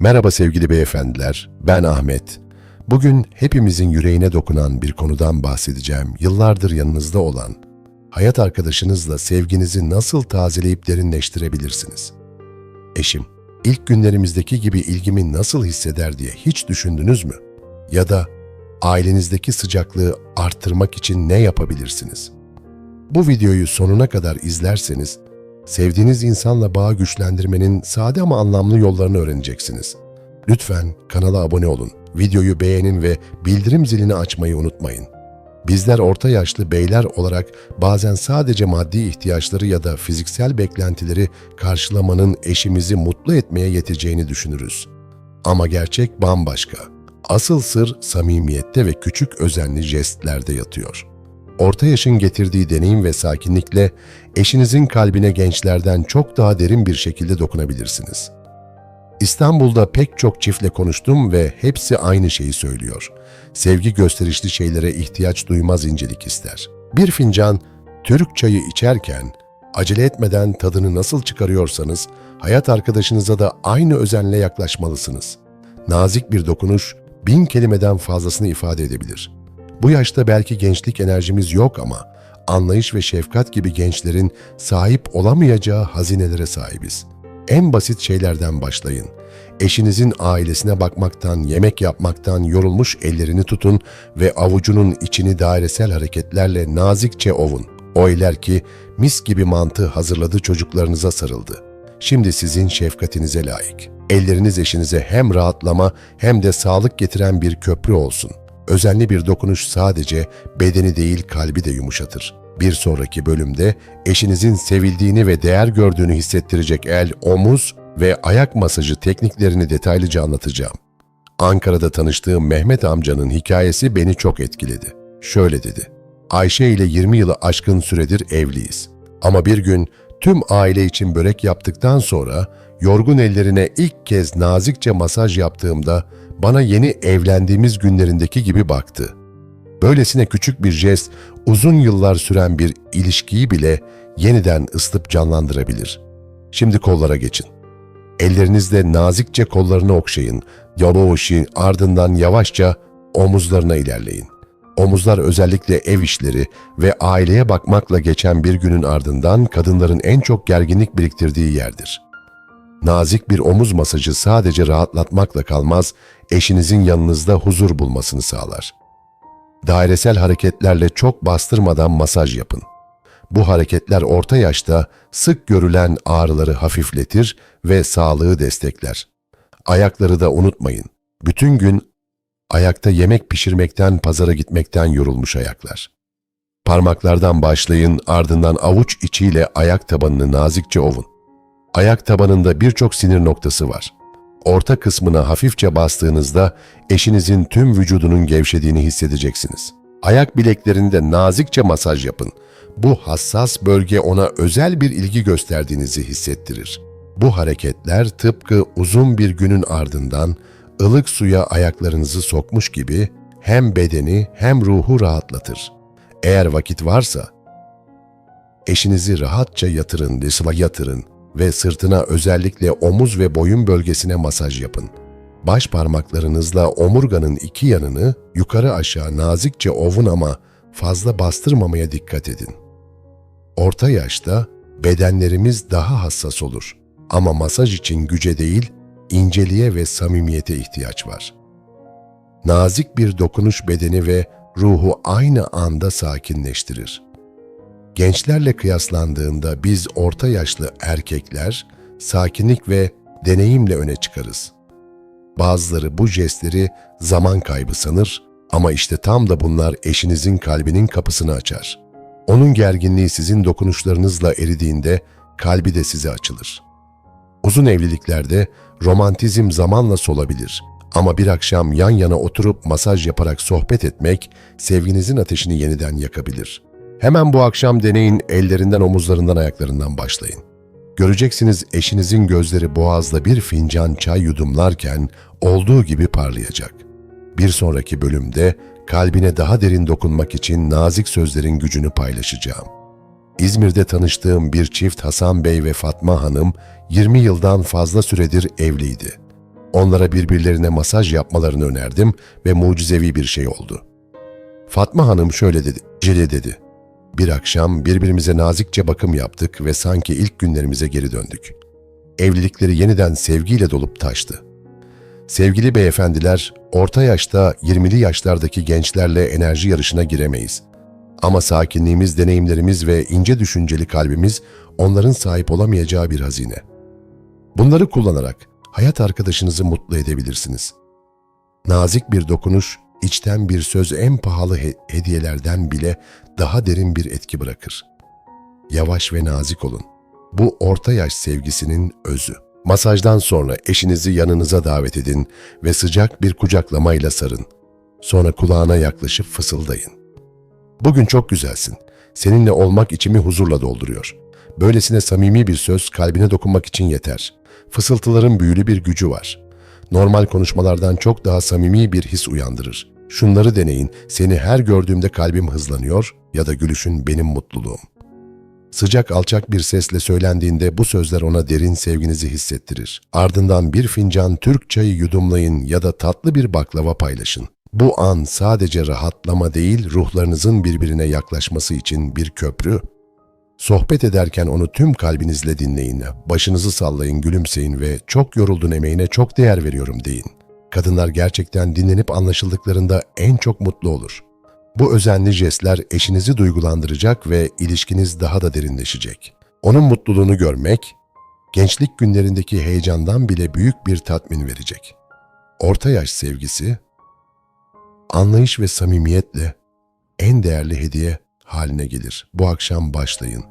Merhaba sevgili beyefendiler, ben Ahmet. Bugün hepimizin yüreğine dokunan bir konudan bahsedeceğim. Yıllardır yanınızda olan, hayat arkadaşınızla sevginizi nasıl tazeleyip derinleştirebilirsiniz? Eşim, ilk günlerimizdeki gibi ilgimi nasıl hisseder diye hiç düşündünüz mü? Ya da ailenizdeki sıcaklığı arttırmak için ne yapabilirsiniz? Bu videoyu sonuna kadar izlerseniz sevdiğiniz insanla bağı güçlendirmenin sade ama anlamlı yollarını öğreneceksiniz. Lütfen kanala abone olun, videoyu beğenin ve bildirim zilini açmayı unutmayın. Bizler orta yaşlı beyler olarak bazen sadece maddi ihtiyaçları ya da fiziksel beklentileri karşılamanın eşimizi mutlu etmeye yeteceğini düşünürüz. Ama gerçek bambaşka. Asıl sır samimiyette ve küçük özenli jestlerde yatıyor. Orta yaşın getirdiği deneyim ve sakinlikle eşinizin kalbine gençlerden çok daha derin bir şekilde dokunabilirsiniz. İstanbul'da pek çok çiftle konuştum ve hepsi aynı şeyi söylüyor. Sevgi gösterişli şeylere ihtiyaç duymaz incelik ister. Bir fincan Türk çayı içerken acele etmeden tadını nasıl çıkarıyorsanız hayat arkadaşınıza da aynı özenle yaklaşmalısınız. Nazik bir dokunuş bin kelimeden fazlasını ifade edebilir. Bu yaşta belki gençlik enerjimiz yok ama anlayış ve şefkat gibi gençlerin sahip olamayacağı hazinelere sahibiz. En basit şeylerden başlayın. Eşinizin ailesine bakmaktan, yemek yapmaktan yorulmuş ellerini tutun ve avucunun içini dairesel hareketlerle nazikçe ovun. Oyler ki mis gibi mantı hazırladı çocuklarınıza sarıldı. Şimdi sizin şefkatinize layık. Elleriniz eşinize hem rahatlama hem de sağlık getiren bir köprü olsun. Özenli bir dokunuş sadece bedeni değil kalbi de yumuşatır. Bir sonraki bölümde eşinizin sevildiğini ve değer gördüğünü hissettirecek el, omuz ve ayak masajı tekniklerini detaylıca anlatacağım. Ankara'da tanıştığım Mehmet amcanın hikayesi beni çok etkiledi. Şöyle dedi. Ayşe ile 20 yılı aşkın süredir evliyiz. Ama bir gün tüm aile için börek yaptıktan sonra yorgun ellerine ilk kez nazikçe masaj yaptığımda bana yeni evlendiğimiz günlerindeki gibi baktı. Böylesine küçük bir jest uzun yıllar süren bir ilişkiyi bile yeniden ısıtıp canlandırabilir. Şimdi kollara geçin. Ellerinizle nazikçe kollarını okşayın. Yavaşi ardından yavaşça omuzlarına ilerleyin. Omuzlar özellikle ev işleri ve aileye bakmakla geçen bir günün ardından kadınların en çok gerginlik biriktirdiği yerdir. Nazik bir omuz masajı sadece rahatlatmakla kalmaz, eşinizin yanınızda huzur bulmasını sağlar. Dairesel hareketlerle çok bastırmadan masaj yapın. Bu hareketler orta yaşta sık görülen ağrıları hafifletir ve sağlığı destekler. Ayakları da unutmayın. Bütün gün ayakta yemek pişirmekten, pazara gitmekten yorulmuş ayaklar. Parmaklardan başlayın, ardından avuç içiyle ayak tabanını nazikçe ovun. Ayak tabanında birçok sinir noktası var. Orta kısmına hafifçe bastığınızda eşinizin tüm vücudunun gevşediğini hissedeceksiniz. Ayak bileklerinde nazikçe masaj yapın. Bu hassas bölge ona özel bir ilgi gösterdiğinizi hissettirir. Bu hareketler tıpkı uzun bir günün ardından ılık suya ayaklarınızı sokmuş gibi hem bedeni hem ruhu rahatlatır. Eğer vakit varsa eşinizi rahatça yatırın, dışına yatırın ve sırtına özellikle omuz ve boyun bölgesine masaj yapın. Baş parmaklarınızla omurganın iki yanını yukarı aşağı nazikçe ovun ama fazla bastırmamaya dikkat edin. Orta yaşta bedenlerimiz daha hassas olur ama masaj için güce değil, inceliğe ve samimiyete ihtiyaç var. Nazik bir dokunuş bedeni ve ruhu aynı anda sakinleştirir. Gençlerle kıyaslandığında biz orta yaşlı erkekler sakinlik ve deneyimle öne çıkarız. Bazıları bu jestleri zaman kaybı sanır ama işte tam da bunlar eşinizin kalbinin kapısını açar. Onun gerginliği sizin dokunuşlarınızla eridiğinde kalbi de size açılır. Uzun evliliklerde romantizm zamanla solabilir ama bir akşam yan yana oturup masaj yaparak sohbet etmek sevginizin ateşini yeniden yakabilir.'' Hemen bu akşam deneyin ellerinden, omuzlarından, ayaklarından başlayın. Göreceksiniz eşinizin gözleri boğazda bir fincan çay yudumlarken olduğu gibi parlayacak. Bir sonraki bölümde kalbine daha derin dokunmak için nazik sözlerin gücünü paylaşacağım. İzmir'de tanıştığım bir çift Hasan Bey ve Fatma Hanım 20 yıldan fazla süredir evliydi. Onlara birbirlerine masaj yapmalarını önerdim ve mucizevi bir şey oldu. Fatma Hanım şöyle dedi, Cile dedi. Bir akşam birbirimize nazikçe bakım yaptık ve sanki ilk günlerimize geri döndük. Evlilikleri yeniden sevgiyle dolup taştı. Sevgili beyefendiler, orta yaşta 20'li yaşlardaki gençlerle enerji yarışına giremeyiz. Ama sakinliğimiz, deneyimlerimiz ve ince düşünceli kalbimiz onların sahip olamayacağı bir hazine. Bunları kullanarak hayat arkadaşınızı mutlu edebilirsiniz. Nazik bir dokunuş, içten bir söz en pahalı he- hediyelerden bile daha derin bir etki bırakır. Yavaş ve nazik olun. Bu orta yaş sevgisinin özü. Masajdan sonra eşinizi yanınıza davet edin ve sıcak bir kucaklamayla sarın. Sonra kulağına yaklaşıp fısıldayın. Bugün çok güzelsin. Seninle olmak içimi huzurla dolduruyor. Böylesine samimi bir söz kalbine dokunmak için yeter. Fısıltıların büyülü bir gücü var. Normal konuşmalardan çok daha samimi bir his uyandırır. Şunları deneyin, seni her gördüğümde kalbim hızlanıyor ya da gülüşün benim mutluluğum. Sıcak alçak bir sesle söylendiğinde bu sözler ona derin sevginizi hissettirir. Ardından bir fincan Türk çayı yudumlayın ya da tatlı bir baklava paylaşın. Bu an sadece rahatlama değil, ruhlarınızın birbirine yaklaşması için bir köprü. Sohbet ederken onu tüm kalbinizle dinleyin. Başınızı sallayın, gülümseyin ve çok yoruldun emeğine çok değer veriyorum deyin. Kadınlar gerçekten dinlenip anlaşıldıklarında en çok mutlu olur. Bu özenli jestler eşinizi duygulandıracak ve ilişkiniz daha da derinleşecek. Onun mutluluğunu görmek, gençlik günlerindeki heyecandan bile büyük bir tatmin verecek. Orta yaş sevgisi, anlayış ve samimiyetle en değerli hediye haline gelir. Bu akşam başlayın.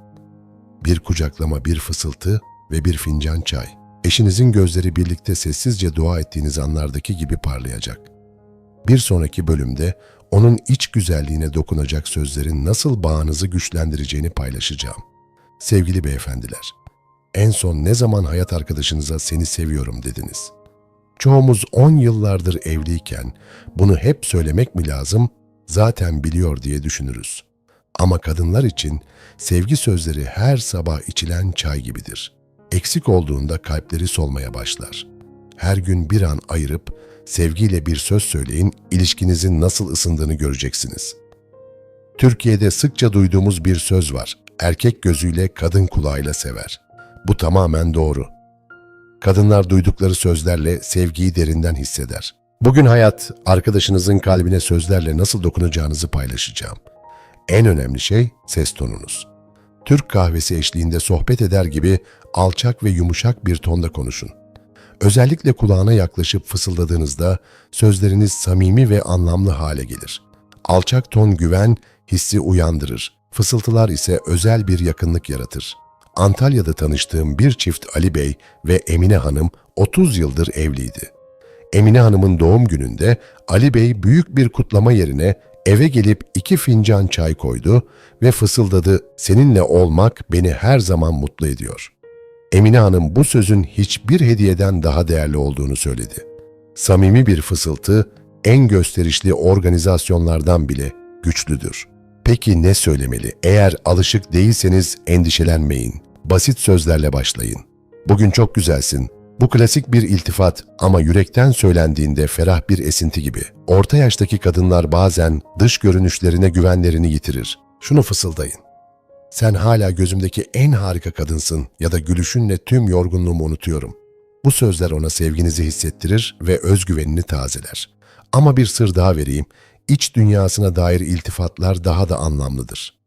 Bir kucaklama, bir fısıltı ve bir fincan çay. Eşinizin gözleri birlikte sessizce dua ettiğiniz anlardaki gibi parlayacak. Bir sonraki bölümde onun iç güzelliğine dokunacak sözlerin nasıl bağınızı güçlendireceğini paylaşacağım. Sevgili beyefendiler, en son ne zaman hayat arkadaşınıza seni seviyorum dediniz? Çoğumuz 10 yıllardır evliyken bunu hep söylemek mi lazım, zaten biliyor diye düşünürüz. Ama kadınlar için sevgi sözleri her sabah içilen çay gibidir. Eksik olduğunda kalpleri solmaya başlar. Her gün bir an ayırıp sevgiyle bir söz söyleyin, ilişkinizin nasıl ısındığını göreceksiniz. Türkiye'de sıkça duyduğumuz bir söz var. Erkek gözüyle kadın kulağıyla sever. Bu tamamen doğru. Kadınlar duydukları sözlerle sevgiyi derinden hisseder. Bugün hayat, arkadaşınızın kalbine sözlerle nasıl dokunacağınızı paylaşacağım. En önemli şey ses tonunuz. Türk kahvesi eşliğinde sohbet eder gibi alçak ve yumuşak bir tonda konuşun. Özellikle kulağına yaklaşıp fısıldadığınızda sözleriniz samimi ve anlamlı hale gelir. Alçak ton güven hissi uyandırır. Fısıltılar ise özel bir yakınlık yaratır. Antalya'da tanıştığım bir çift Ali Bey ve Emine Hanım 30 yıldır evliydi. Emine Hanım'ın doğum gününde Ali Bey büyük bir kutlama yerine eve gelip iki fincan çay koydu ve fısıldadı, seninle olmak beni her zaman mutlu ediyor. Emine Hanım bu sözün hiçbir hediyeden daha değerli olduğunu söyledi. Samimi bir fısıltı en gösterişli organizasyonlardan bile güçlüdür. Peki ne söylemeli? Eğer alışık değilseniz endişelenmeyin. Basit sözlerle başlayın. Bugün çok güzelsin. Bu klasik bir iltifat ama yürekten söylendiğinde ferah bir esinti gibi. Orta yaştaki kadınlar bazen dış görünüşlerine güvenlerini yitirir. Şunu fısıldayın. Sen hala gözümdeki en harika kadınsın ya da gülüşünle tüm yorgunluğumu unutuyorum. Bu sözler ona sevginizi hissettirir ve özgüvenini tazeler. Ama bir sır daha vereyim. İç dünyasına dair iltifatlar daha da anlamlıdır.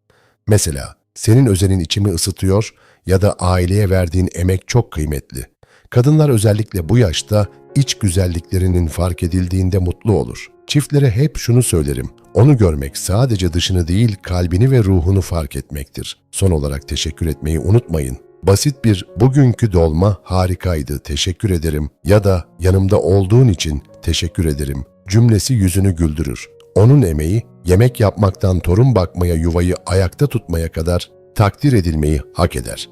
Mesela senin özenin içimi ısıtıyor ya da aileye verdiğin emek çok kıymetli. Kadınlar özellikle bu yaşta iç güzelliklerinin fark edildiğinde mutlu olur. Çiftlere hep şunu söylerim. Onu görmek sadece dışını değil kalbini ve ruhunu fark etmektir. Son olarak teşekkür etmeyi unutmayın. Basit bir bugünkü dolma harikaydı teşekkür ederim ya da yanımda olduğun için teşekkür ederim cümlesi yüzünü güldürür. Onun emeği yemek yapmaktan torun bakmaya yuvayı ayakta tutmaya kadar takdir edilmeyi hak eder.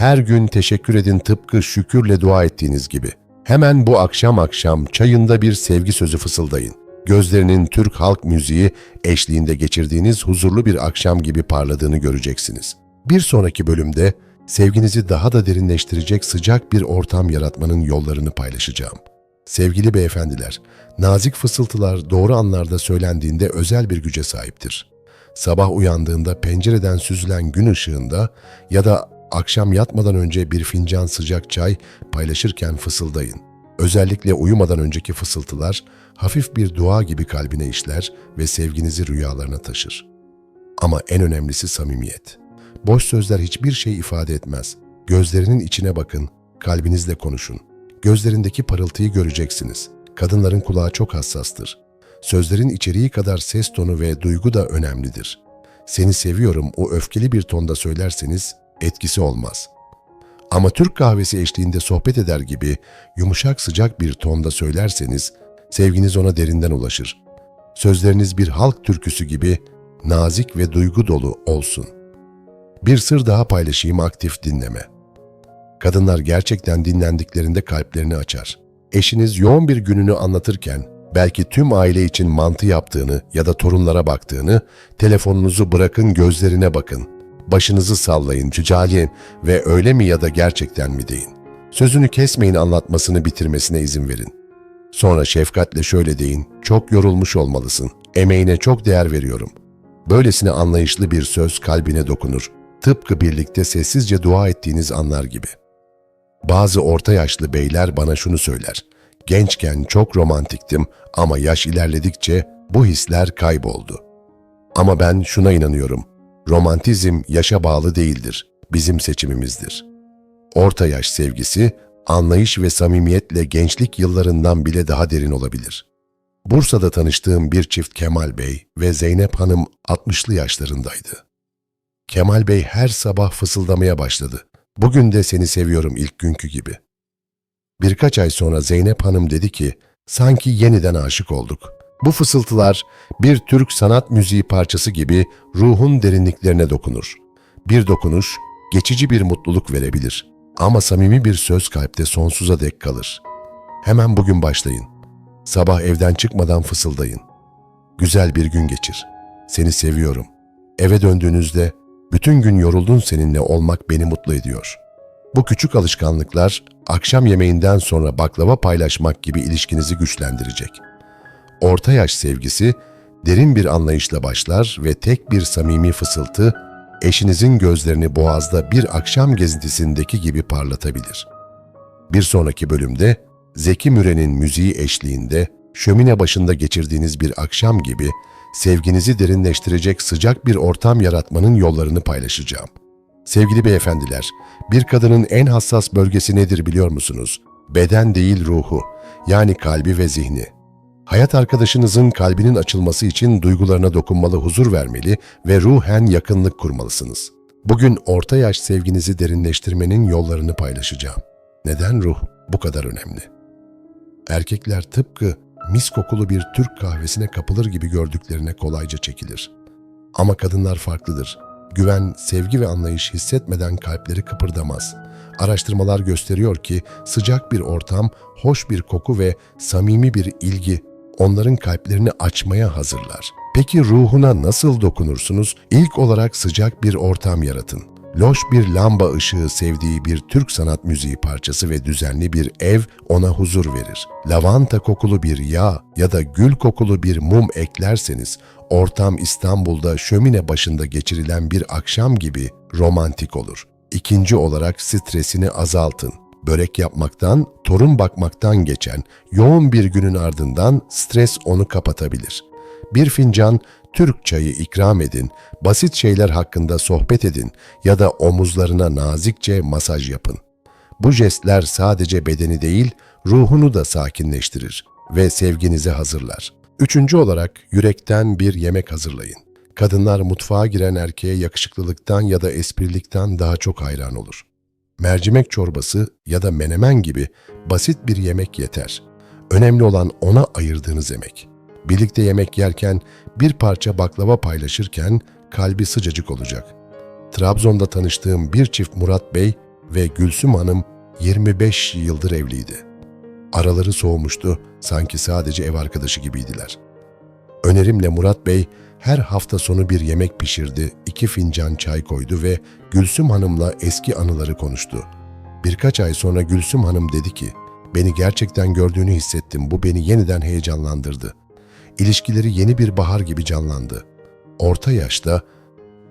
Her gün teşekkür edin tıpkı şükürle dua ettiğiniz gibi. Hemen bu akşam akşam çayında bir sevgi sözü fısıldayın. Gözlerinin Türk halk müziği eşliğinde geçirdiğiniz huzurlu bir akşam gibi parladığını göreceksiniz. Bir sonraki bölümde sevginizi daha da derinleştirecek sıcak bir ortam yaratmanın yollarını paylaşacağım. Sevgili beyefendiler, nazik fısıltılar doğru anlarda söylendiğinde özel bir güce sahiptir. Sabah uyandığında pencereden süzülen gün ışığında ya da akşam yatmadan önce bir fincan sıcak çay paylaşırken fısıldayın. Özellikle uyumadan önceki fısıltılar hafif bir dua gibi kalbine işler ve sevginizi rüyalarına taşır. Ama en önemlisi samimiyet. Boş sözler hiçbir şey ifade etmez. Gözlerinin içine bakın, kalbinizle konuşun. Gözlerindeki parıltıyı göreceksiniz. Kadınların kulağı çok hassastır. Sözlerin içeriği kadar ses tonu ve duygu da önemlidir. Seni seviyorum o öfkeli bir tonda söylerseniz etkisi olmaz. Ama Türk kahvesi eşliğinde sohbet eder gibi yumuşak sıcak bir tonda söylerseniz sevginiz ona derinden ulaşır. Sözleriniz bir halk türküsü gibi nazik ve duygu dolu olsun. Bir sır daha paylaşayım aktif dinleme. Kadınlar gerçekten dinlendiklerinde kalplerini açar. Eşiniz yoğun bir gününü anlatırken belki tüm aile için mantı yaptığını ya da torunlara baktığını, telefonunuzu bırakın gözlerine bakın. Başınızı sallayın, cücaleyin ve öyle mi ya da gerçekten mi deyin. Sözünü kesmeyin anlatmasını bitirmesine izin verin. Sonra şefkatle şöyle deyin, çok yorulmuş olmalısın, emeğine çok değer veriyorum. Böylesine anlayışlı bir söz kalbine dokunur. Tıpkı birlikte sessizce dua ettiğiniz anlar gibi. Bazı orta yaşlı beyler bana şunu söyler. Gençken çok romantiktim ama yaş ilerledikçe bu hisler kayboldu. Ama ben şuna inanıyorum. Romantizm yaşa bağlı değildir. Bizim seçimimizdir. Orta yaş sevgisi, anlayış ve samimiyetle gençlik yıllarından bile daha derin olabilir. Bursa'da tanıştığım bir çift Kemal Bey ve Zeynep Hanım 60'lı yaşlarındaydı. Kemal Bey her sabah fısıldamaya başladı. Bugün de seni seviyorum ilk günkü gibi. Birkaç ay sonra Zeynep Hanım dedi ki, sanki yeniden aşık olduk. Bu fısıltılar bir Türk sanat müziği parçası gibi ruhun derinliklerine dokunur. Bir dokunuş, geçici bir mutluluk verebilir. Ama samimi bir söz kalpte sonsuza dek kalır. Hemen bugün başlayın. Sabah evden çıkmadan fısıldayın. Güzel bir gün geçir. Seni seviyorum. Eve döndüğünüzde bütün gün yoruldun seninle olmak beni mutlu ediyor. Bu küçük alışkanlıklar akşam yemeğinden sonra baklava paylaşmak gibi ilişkinizi güçlendirecek. Orta yaş sevgisi derin bir anlayışla başlar ve tek bir samimi fısıltı eşinizin gözlerini boğazda bir akşam gezintisindeki gibi parlatabilir. Bir sonraki bölümde Zeki Müren'in müziği eşliğinde şömine başında geçirdiğiniz bir akşam gibi sevginizi derinleştirecek sıcak bir ortam yaratmanın yollarını paylaşacağım. Sevgili beyefendiler, bir kadının en hassas bölgesi nedir biliyor musunuz? Beden değil ruhu, yani kalbi ve zihni. Hayat arkadaşınızın kalbinin açılması için duygularına dokunmalı, huzur vermeli ve ruhen yakınlık kurmalısınız. Bugün orta yaş sevginizi derinleştirmenin yollarını paylaşacağım. Neden ruh bu kadar önemli? Erkekler tıpkı mis kokulu bir Türk kahvesine kapılır gibi gördüklerine kolayca çekilir. Ama kadınlar farklıdır. Güven, sevgi ve anlayış hissetmeden kalpleri kıpırdamaz. Araştırmalar gösteriyor ki sıcak bir ortam, hoş bir koku ve samimi bir ilgi onların kalplerini açmaya hazırlar. Peki ruhuna nasıl dokunursunuz? İlk olarak sıcak bir ortam yaratın. Loş bir lamba ışığı sevdiği bir Türk sanat müziği parçası ve düzenli bir ev ona huzur verir. Lavanta kokulu bir yağ ya da gül kokulu bir mum eklerseniz ortam İstanbul'da şömine başında geçirilen bir akşam gibi romantik olur. İkinci olarak stresini azaltın. Börek yapmaktan, torun bakmaktan geçen yoğun bir günün ardından stres onu kapatabilir. Bir fincan Türk çayı ikram edin, basit şeyler hakkında sohbet edin ya da omuzlarına nazikçe masaj yapın. Bu jestler sadece bedeni değil, ruhunu da sakinleştirir ve sevginizi hazırlar. Üçüncü olarak yürekten bir yemek hazırlayın. Kadınlar mutfağa giren erkeğe yakışıklılıktan ya da esprilikten daha çok hayran olur. Mercimek çorbası ya da menemen gibi basit bir yemek yeter. Önemli olan ona ayırdığınız emek. Birlikte yemek yerken bir parça baklava paylaşırken kalbi sıcacık olacak. Trabzon'da tanıştığım bir çift Murat Bey ve Gülsüm Hanım 25 yıldır evliydi. Araları soğumuştu, sanki sadece ev arkadaşı gibiydiler. Önerimle Murat Bey her hafta sonu bir yemek pişirdi, iki fincan çay koydu ve Gülsüm Hanım'la eski anıları konuştu. Birkaç ay sonra Gülsüm Hanım dedi ki, Beni gerçekten gördüğünü hissettim. Bu beni yeniden heyecanlandırdı. İlişkileri yeni bir bahar gibi canlandı. Orta yaşta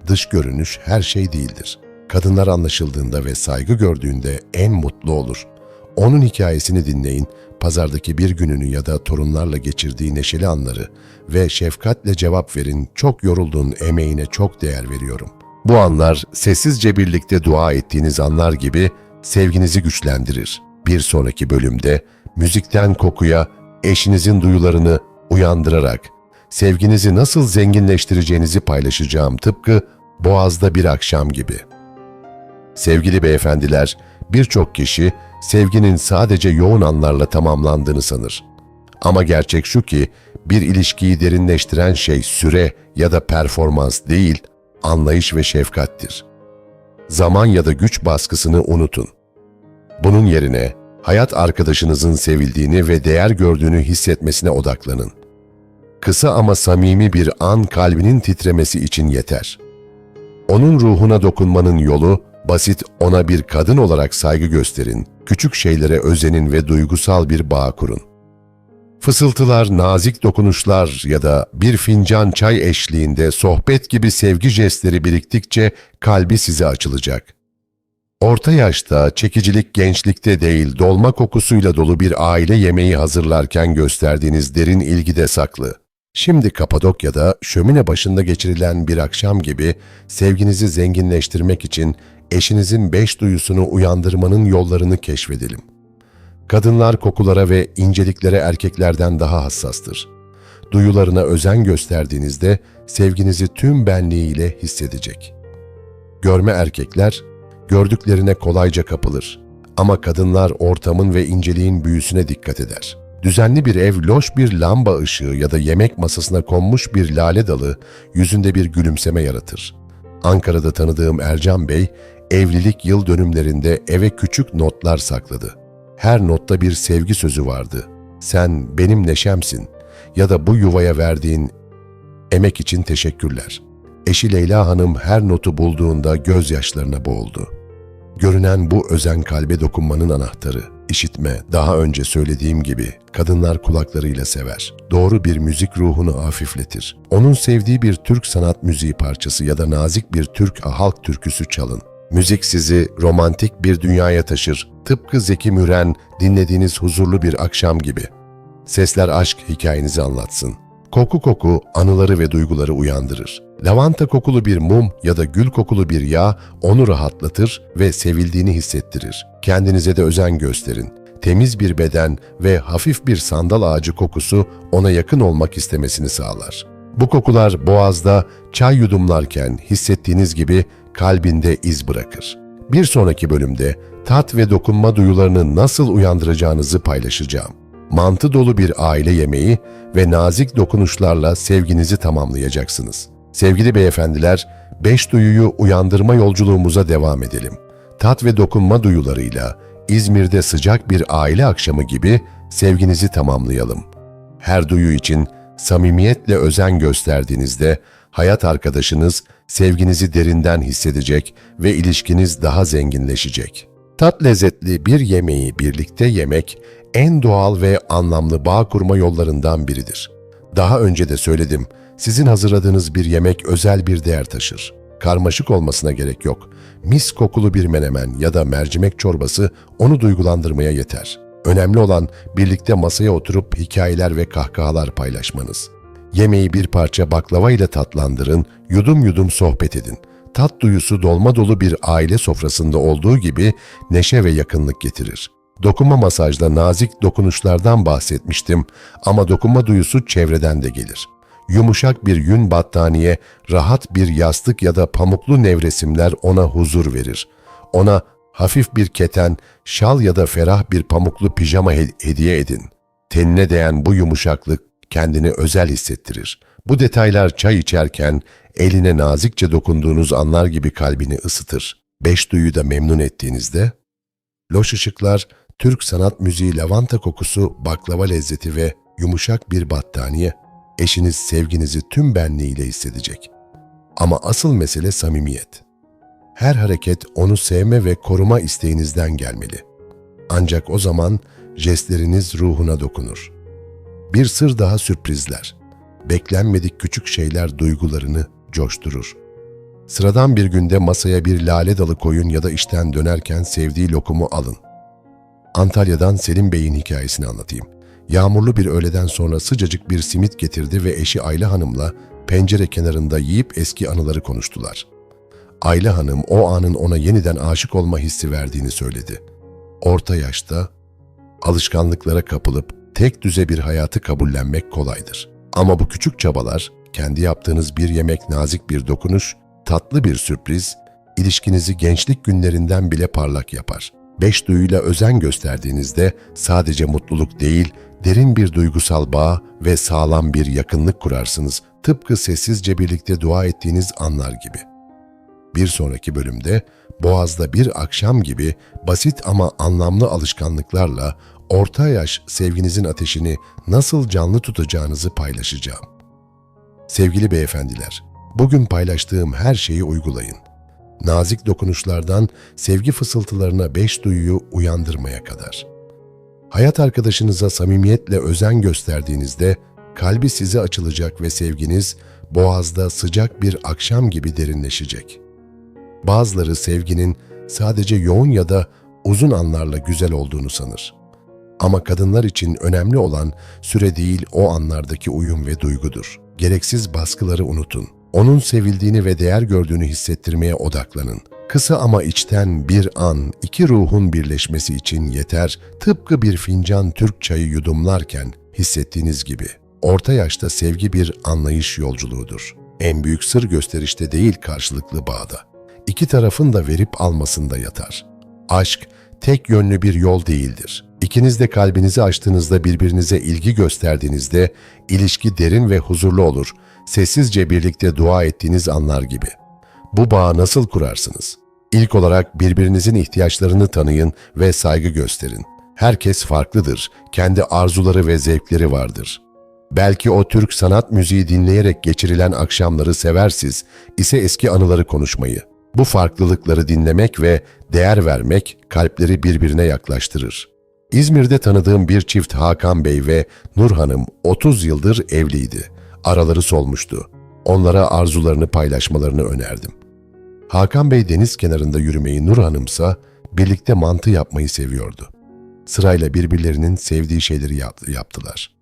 dış görünüş her şey değildir. Kadınlar anlaşıldığında ve saygı gördüğünde en mutlu olur. Onun hikayesini dinleyin, pazardaki bir gününü ya da torunlarla geçirdiği neşeli anları ve şefkatle cevap verin, çok yorulduğun emeğine çok değer veriyorum. Bu anlar sessizce birlikte dua ettiğiniz anlar gibi sevginizi güçlendirir. Bir sonraki bölümde müzikten kokuya, eşinizin duyularını uyandırarak sevginizi nasıl zenginleştireceğinizi paylaşacağım tıpkı Boğaz'da bir akşam gibi. Sevgili beyefendiler, birçok kişi sevginin sadece yoğun anlarla tamamlandığını sanır. Ama gerçek şu ki bir ilişkiyi derinleştiren şey süre ya da performans değil, anlayış ve şefkattir. Zaman ya da güç baskısını unutun. Bunun yerine hayat arkadaşınızın sevildiğini ve değer gördüğünü hissetmesine odaklanın. Kısa ama samimi bir an kalbinin titremesi için yeter. Onun ruhuna dokunmanın yolu basit ona bir kadın olarak saygı gösterin, küçük şeylere özenin ve duygusal bir bağ kurun. Fısıltılar, nazik dokunuşlar ya da bir fincan çay eşliğinde sohbet gibi sevgi jestleri biriktikçe kalbi size açılacak. Orta yaşta çekicilik gençlikte değil dolma kokusuyla dolu bir aile yemeği hazırlarken gösterdiğiniz derin ilgide saklı. Şimdi Kapadokya'da şömine başında geçirilen bir akşam gibi sevginizi zenginleştirmek için eşinizin beş duyusunu uyandırmanın yollarını keşfedelim. Kadınlar kokulara ve inceliklere erkeklerden daha hassastır. Duyularına özen gösterdiğinizde sevginizi tüm benliğiyle hissedecek. Görme erkekler gördüklerine kolayca kapılır. Ama kadınlar ortamın ve inceliğin büyüsüne dikkat eder. Düzenli bir ev, loş bir lamba ışığı ya da yemek masasına konmuş bir lale dalı yüzünde bir gülümseme yaratır. Ankara'da tanıdığım Ercan Bey, evlilik yıl dönümlerinde eve küçük notlar sakladı. Her notta bir sevgi sözü vardı. Sen benim neşemsin ya da bu yuvaya verdiğin emek için teşekkürler. Eşi Leyla Hanım her notu bulduğunda gözyaşlarına boğuldu. Görünen bu özen kalbe dokunmanın anahtarı. İşitme, daha önce söylediğim gibi kadınlar kulaklarıyla sever. Doğru bir müzik ruhunu hafifletir. Onun sevdiği bir Türk sanat müziği parçası ya da nazik bir Türk halk türküsü çalın. Müzik sizi romantik bir dünyaya taşır. Tıpkı Zeki Müren dinlediğiniz huzurlu bir akşam gibi. Sesler aşk hikayenizi anlatsın. Koku koku anıları ve duyguları uyandırır. Lavanta kokulu bir mum ya da gül kokulu bir yağ onu rahatlatır ve sevildiğini hissettirir. Kendinize de özen gösterin. Temiz bir beden ve hafif bir sandal ağacı kokusu ona yakın olmak istemesini sağlar. Bu kokular boğazda çay yudumlarken hissettiğiniz gibi kalbinde iz bırakır. Bir sonraki bölümde tat ve dokunma duyularını nasıl uyandıracağınızı paylaşacağım. Mantı dolu bir aile yemeği ve nazik dokunuşlarla sevginizi tamamlayacaksınız. Sevgili beyefendiler, beş duyuyu uyandırma yolculuğumuza devam edelim. Tat ve dokunma duyularıyla İzmir'de sıcak bir aile akşamı gibi sevginizi tamamlayalım. Her duyu için samimiyetle özen gösterdiğinizde hayat arkadaşınız sevginizi derinden hissedecek ve ilişkiniz daha zenginleşecek. Tat lezzetli bir yemeği birlikte yemek en doğal ve anlamlı bağ kurma yollarından biridir. Daha önce de söyledim, sizin hazırladığınız bir yemek özel bir değer taşır. Karmaşık olmasına gerek yok. Mis kokulu bir menemen ya da mercimek çorbası onu duygulandırmaya yeter. Önemli olan birlikte masaya oturup hikayeler ve kahkahalar paylaşmanız. Yemeği bir parça baklava ile tatlandırın, yudum yudum sohbet edin. Tat duyusu dolma dolu bir aile sofrasında olduğu gibi neşe ve yakınlık getirir. Dokunma masajda nazik dokunuşlardan bahsetmiştim ama dokunma duyusu çevreden de gelir. Yumuşak bir yün battaniye, rahat bir yastık ya da pamuklu nevresimler ona huzur verir. Ona hafif bir keten, şal ya da ferah bir pamuklu pijama hediye edin. Tenine değen bu yumuşaklık kendini özel hissettirir. Bu detaylar çay içerken eline nazikçe dokunduğunuz anlar gibi kalbini ısıtır. Beş duyu da memnun ettiğinizde, loş ışıklar, Türk sanat müziği lavanta kokusu, baklava lezzeti ve yumuşak bir battaniye, eşiniz sevginizi tüm benliğiyle hissedecek. Ama asıl mesele samimiyet. Her hareket onu sevme ve koruma isteğinizden gelmeli. Ancak o zaman jestleriniz ruhuna dokunur. Bir sır daha sürprizler. Beklenmedik küçük şeyler duygularını coşturur. Sıradan bir günde masaya bir lale dalı koyun ya da işten dönerken sevdiği lokumu alın. Antalya'dan Selim Bey'in hikayesini anlatayım. Yağmurlu bir öğleden sonra sıcacık bir simit getirdi ve eşi Ayla Hanım'la pencere kenarında yiyip eski anıları konuştular. Ayla Hanım o anın ona yeniden aşık olma hissi verdiğini söyledi. Orta yaşta alışkanlıklara kapılıp tek düze bir hayatı kabullenmek kolaydır. Ama bu küçük çabalar, kendi yaptığınız bir yemek nazik bir dokunuş, tatlı bir sürpriz, ilişkinizi gençlik günlerinden bile parlak yapar. Beş duyuyla özen gösterdiğinizde sadece mutluluk değil, derin bir duygusal bağ ve sağlam bir yakınlık kurarsınız. Tıpkı sessizce birlikte dua ettiğiniz anlar gibi. Bir sonraki bölümde Boğaz'da bir akşam gibi basit ama anlamlı alışkanlıklarla orta yaş sevginizin ateşini nasıl canlı tutacağınızı paylaşacağım. Sevgili beyefendiler, bugün paylaştığım her şeyi uygulayın. Nazik dokunuşlardan sevgi fısıltılarına beş duyuyu uyandırmaya kadar. Hayat arkadaşınıza samimiyetle özen gösterdiğinizde kalbi size açılacak ve sevginiz boğazda sıcak bir akşam gibi derinleşecek. Bazıları sevginin sadece yoğun ya da uzun anlarla güzel olduğunu sanır. Ama kadınlar için önemli olan süre değil o anlardaki uyum ve duygudur. Gereksiz baskıları unutun. Onun sevildiğini ve değer gördüğünü hissettirmeye odaklanın. Kısa ama içten bir an iki ruhun birleşmesi için yeter tıpkı bir fincan Türk çayı yudumlarken hissettiğiniz gibi. Orta yaşta sevgi bir anlayış yolculuğudur. En büyük sır gösterişte değil karşılıklı bağda. İki tarafın da verip almasında yatar. Aşk tek yönlü bir yol değildir. İkiniz de kalbinizi açtığınızda birbirinize ilgi gösterdiğinizde ilişki derin ve huzurlu olur. Sessizce birlikte dua ettiğiniz anlar gibi. Bu bağı nasıl kurarsınız? İlk olarak birbirinizin ihtiyaçlarını tanıyın ve saygı gösterin. Herkes farklıdır. Kendi arzuları ve zevkleri vardır. Belki o Türk sanat müziği dinleyerek geçirilen akşamları seversiz, ise eski anıları konuşmayı. Bu farklılıkları dinlemek ve değer vermek kalpleri birbirine yaklaştırır. İzmir'de tanıdığım bir çift Hakan Bey ve Nur Hanım 30 yıldır evliydi. Araları solmuştu. Onlara arzularını paylaşmalarını önerdim. Hakan Bey deniz kenarında yürümeyi, Nur Hanımsa birlikte mantı yapmayı seviyordu. Sırayla birbirlerinin sevdiği şeyleri yap- yaptılar.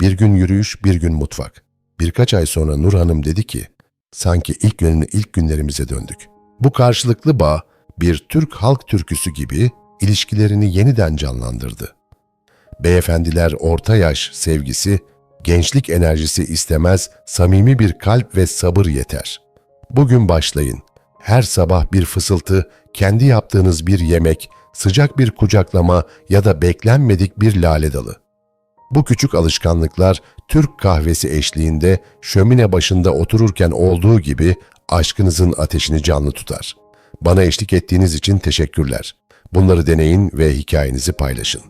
Bir gün yürüyüş, bir gün mutfak. Birkaç ay sonra Nur Hanım dedi ki, sanki ilk günün ilk günlerimize döndük. Bu karşılıklı bağ bir Türk halk türküsü gibi ilişkilerini yeniden canlandırdı. Beyefendiler orta yaş sevgisi, gençlik enerjisi istemez, samimi bir kalp ve sabır yeter. Bugün başlayın. Her sabah bir fısıltı, kendi yaptığınız bir yemek, sıcak bir kucaklama ya da beklenmedik bir lale dalı. Bu küçük alışkanlıklar Türk kahvesi eşliğinde şömine başında otururken olduğu gibi aşkınızın ateşini canlı tutar. Bana eşlik ettiğiniz için teşekkürler. Bunları deneyin ve hikayenizi paylaşın.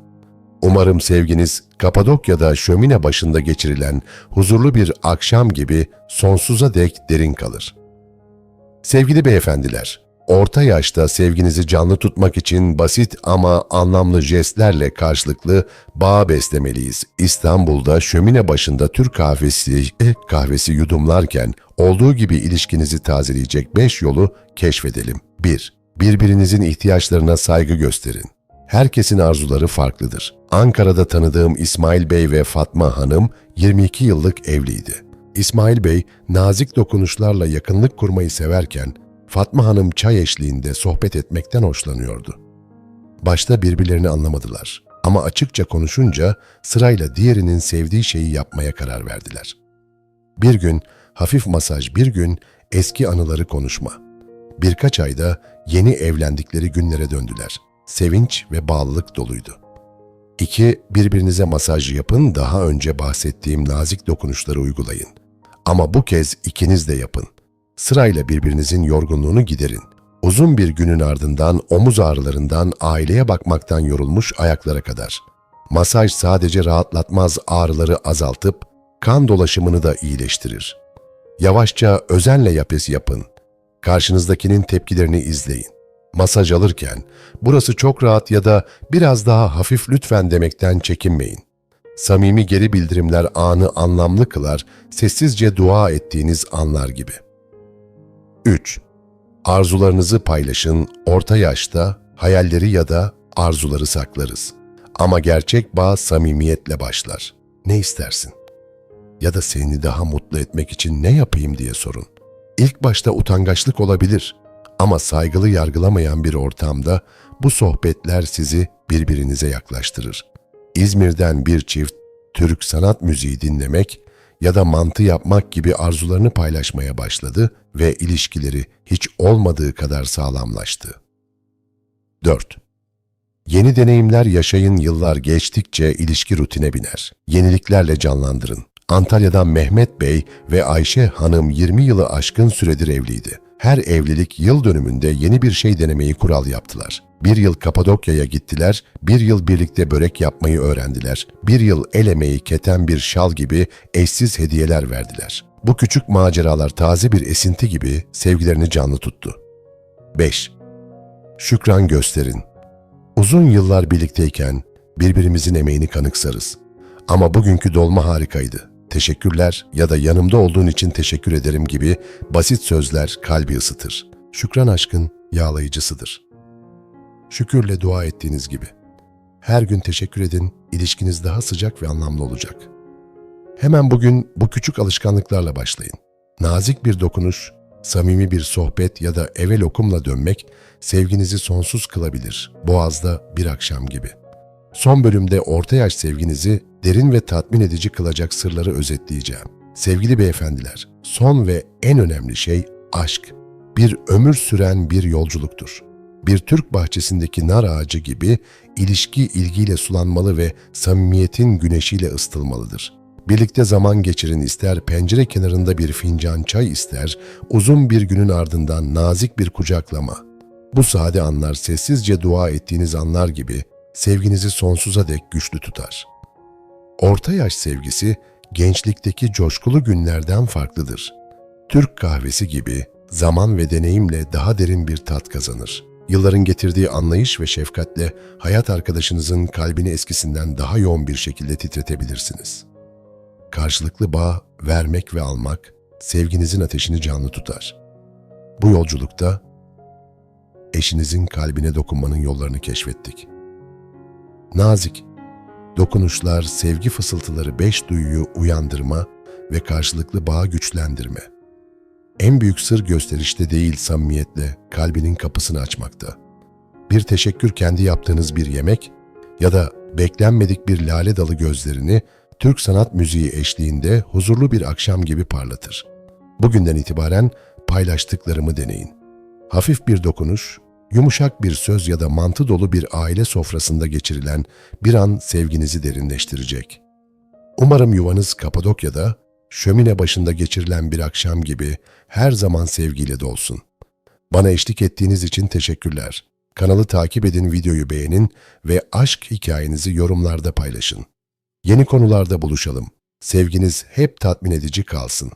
Umarım sevginiz Kapadokya'da şömine başında geçirilen huzurlu bir akşam gibi sonsuza dek derin kalır. Sevgili beyefendiler, orta yaşta sevginizi canlı tutmak için basit ama anlamlı jestlerle karşılıklı bağ beslemeliyiz. İstanbul'da şömine başında Türk kahvesi, eh, kahvesi yudumlarken olduğu gibi ilişkinizi tazeleyecek 5 yolu keşfedelim. 1. Birbirinizin ihtiyaçlarına saygı gösterin. Herkesin arzuları farklıdır. Ankara'da tanıdığım İsmail Bey ve Fatma Hanım 22 yıllık evliydi. İsmail Bey nazik dokunuşlarla yakınlık kurmayı severken Fatma Hanım çay eşliğinde sohbet etmekten hoşlanıyordu. Başta birbirlerini anlamadılar ama açıkça konuşunca sırayla diğerinin sevdiği şeyi yapmaya karar verdiler. Bir gün hafif masaj, bir gün eski anıları konuşma. Birkaç ayda yeni evlendikleri günlere döndüler. Sevinç ve bağlılık doluydu. İki, birbirinize masaj yapın, daha önce bahsettiğim nazik dokunuşları uygulayın. Ama bu kez ikiniz de yapın. Sırayla birbirinizin yorgunluğunu giderin. Uzun bir günün ardından omuz ağrılarından aileye bakmaktan yorulmuş ayaklara kadar. Masaj sadece rahatlatmaz ağrıları azaltıp kan dolaşımını da iyileştirir. Yavaşça özenle yapes yapın. Karşınızdakinin tepkilerini izleyin. Masaj alırken burası çok rahat ya da biraz daha hafif lütfen demekten çekinmeyin. Samimi geri bildirimler anı anlamlı kılar, sessizce dua ettiğiniz anlar gibi. 3. Arzularınızı paylaşın, orta yaşta hayalleri ya da arzuları saklarız. Ama gerçek bağ samimiyetle başlar. Ne istersin? Ya da seni daha mutlu etmek için ne yapayım diye sorun. İlk başta utangaçlık olabilir ama saygılı yargılamayan bir ortamda bu sohbetler sizi birbirinize yaklaştırır. İzmir'den bir çift Türk sanat müziği dinlemek ya da mantı yapmak gibi arzularını paylaşmaya başladı ve ilişkileri hiç olmadığı kadar sağlamlaştı. 4. Yeni deneyimler yaşayın yıllar geçtikçe ilişki rutine biner. Yeniliklerle canlandırın. Antalya'dan Mehmet Bey ve Ayşe Hanım 20 yılı aşkın süredir evliydi. Her evlilik yıl dönümünde yeni bir şey denemeyi kural yaptılar. Bir yıl Kapadokya'ya gittiler, bir yıl birlikte börek yapmayı öğrendiler, bir yıl el emeği keten bir şal gibi eşsiz hediyeler verdiler. Bu küçük maceralar taze bir esinti gibi sevgilerini canlı tuttu. 5. Şükran gösterin. Uzun yıllar birlikteyken birbirimizin emeğini kanıksarız. Ama bugünkü dolma harikaydı. Teşekkürler ya da yanımda olduğun için teşekkür ederim gibi basit sözler kalbi ısıtır. Şükran aşkın yağlayıcısıdır. Şükürle dua ettiğiniz gibi. Her gün teşekkür edin, ilişkiniz daha sıcak ve anlamlı olacak. Hemen bugün bu küçük alışkanlıklarla başlayın. Nazik bir dokunuş, samimi bir sohbet ya da eve lokumla dönmek sevginizi sonsuz kılabilir. Boğaz'da bir akşam gibi. Son bölümde orta yaş sevginizi derin ve tatmin edici kılacak sırları özetleyeceğim. Sevgili beyefendiler, son ve en önemli şey aşk. Bir ömür süren bir yolculuktur. Bir Türk bahçesindeki nar ağacı gibi ilişki ilgiyle sulanmalı ve samimiyetin güneşiyle ısıtılmalıdır. Birlikte zaman geçirin ister pencere kenarında bir fincan çay ister, uzun bir günün ardından nazik bir kucaklama. Bu sade anlar sessizce dua ettiğiniz anlar gibi sevginizi sonsuza dek güçlü tutar. Orta yaş sevgisi gençlikteki coşkulu günlerden farklıdır. Türk kahvesi gibi zaman ve deneyimle daha derin bir tat kazanır. Yılların getirdiği anlayış ve şefkatle hayat arkadaşınızın kalbini eskisinden daha yoğun bir şekilde titretebilirsiniz. Karşılıklı bağ, vermek ve almak sevginizin ateşini canlı tutar. Bu yolculukta eşinizin kalbine dokunmanın yollarını keşfettik. Nazik, dokunuşlar, sevgi fısıltıları beş duyuyu uyandırma ve karşılıklı bağı güçlendirme. En büyük sır gösterişte değil samimiyetle kalbinin kapısını açmakta. Bir teşekkür kendi yaptığınız bir yemek ya da beklenmedik bir lale dalı gözlerini Türk sanat müziği eşliğinde huzurlu bir akşam gibi parlatır. Bugünden itibaren paylaştıklarımı deneyin. Hafif bir dokunuş, yumuşak bir söz ya da mantı dolu bir aile sofrasında geçirilen bir an sevginizi derinleştirecek. Umarım yuvanız Kapadokya'da, şömine başında geçirilen bir akşam gibi her zaman sevgiyle dolsun. Bana eşlik ettiğiniz için teşekkürler. Kanalı takip edin, videoyu beğenin ve aşk hikayenizi yorumlarda paylaşın. Yeni konularda buluşalım. Sevginiz hep tatmin edici kalsın.